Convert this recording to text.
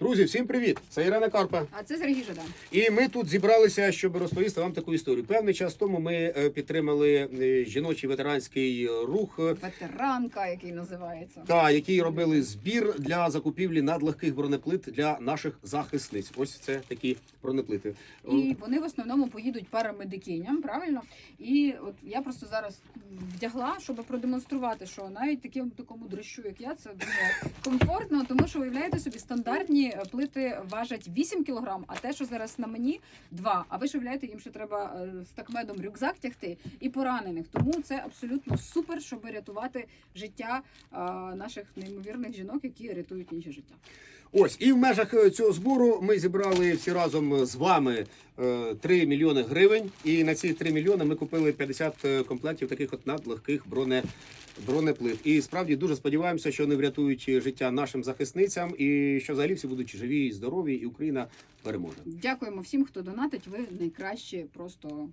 Друзі, всім привіт! Це Ірина Карпа. А це Сергій Жадан. І ми тут зібралися, щоб розповісти вам таку історію. Певний час тому ми е, підтримали е, жіночий ветеранський рух, Ветеранка, який називається. та який робили збір для закупівлі надлегких бронеплит для наших захисниць. Ось це такі бронеплити. І вони в основному поїдуть парамедикиням, правильно? І от я просто зараз вдягла, щоб продемонструвати, що навіть таким такому дрищу, як я, це дуже комфортно, тому що уявляєте собі, стандартні е, плити важать 8 кг, а те, що зараз на мені 2. А ви ж уявляєте, їм ще треба е, з такмедом рюкзак тягти і поранених. Тому це абсолютно супер, щоб рятувати життя е, наших неймовірних жінок, які рятують інші життя. Ось і в межах цього збору ми зібрали всі разом з вами е, 3 мільйони гривень. І на ці 3 мільйони ми купили 50 комплектів таких от надлегких броне. Бронеплит. І справді дуже сподіваємося, що вони врятують життя нашим захисницям, і що взагалі всі будуть живі і здорові, і Україна переможе. Дякуємо всім, хто донатить. Ви найкраще просто